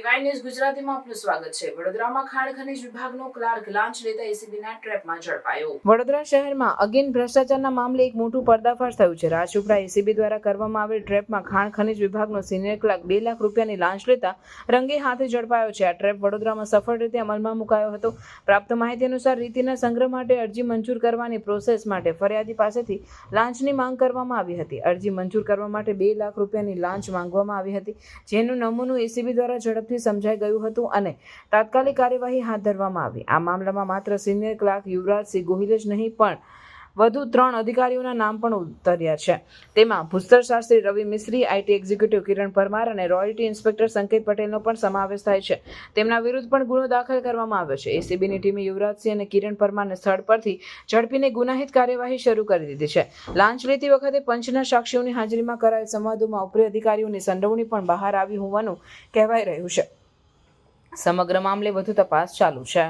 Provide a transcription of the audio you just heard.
ગુજરાતીમાં આપનું સ્વાગત છે. વડોદરામાં ખાણ ખનીજ વિભાગનો ક્લાર્ક લાંચ લેતા એસીબીના ટ્રેપમાં ઝડપાયો. વડોદરા શહેરમાં અગેન ભ્રષ્ટાચારના મામલે એક મોટું પર્દાફાશ થયું છે. રાજપીપળા એસીબી દ્વારા કરવામાં આવેલ ટ્રેપમાં ખાણ ખનીજ વિભાગનો સિનિયર ક્લાર્ક બે લાખ રૂપિયાની લાંચ લેતા રંગે હાથે ઝડપાયો છે. આ ટ્રેપ વડોદરામાં સફળ રીતે અમલમાં મુકાયો હતો. પ્રાપ્ત માહિતી અનુસાર રીતિના સંગ્રહ માટે અરજી મંજૂર કરવાની પ્રોસેસ માટે ફરિયાદી પાસેથી લાંચની માંગ કરવામાં આવી હતી. અરજી મંજૂર કરવા માટે બે લાખ રૂપિયાની લાંચ માંગવામાં આવી હતી, જેનું નમૂનું એસીબી દ્વારા ઝડપથી સમજાઈ ગયું હતું અને તાત્કાલિક કાર્યવાહી હાથ ધરવામાં આવી. આ મામલામાં માત્ર સિનિયર ક્લાર્ક યુવરાજસિંહ ગોહિલ જ નહીં, પણ વધુ ત્રણ અધિકારીઓના નામ પણ ઉતર્યા છે. તેમાં ભૂસ્તર શાસ્ત્રી રવિ મિસ્ત્રી આઈટી એક્ઝિક્યુટિવ કિરણ પરમાર અને રોયલ્ટી ઇન્સ્પેક્ટર સંકેત પટેલનો પણ સમાવેશ થાય છે. તેમના વિરુદ્ધ પણ ગુનો દાખલ કરવામાં આવ્યો છે. એસીબીની ટીમે યુવરાજસિંહ અને કિરણ પરમારને સ્થળ પરથી ઝડપીને ગુનાહિત કાર્યવાહી શરૂ કરી દીધી છે. લાંચ લેતી વખતે પંચના સાક્ષીઓની હાજરીમાં કરાયેલ સંવાદોમાં ઉપરી અધિકારીઓની સંડોવણી પણ બહાર આવી હોવાનું કહેવાઈ રહ્યું છે. સમગ્ર મામલે વધુ તપાસ ચાલુ છે.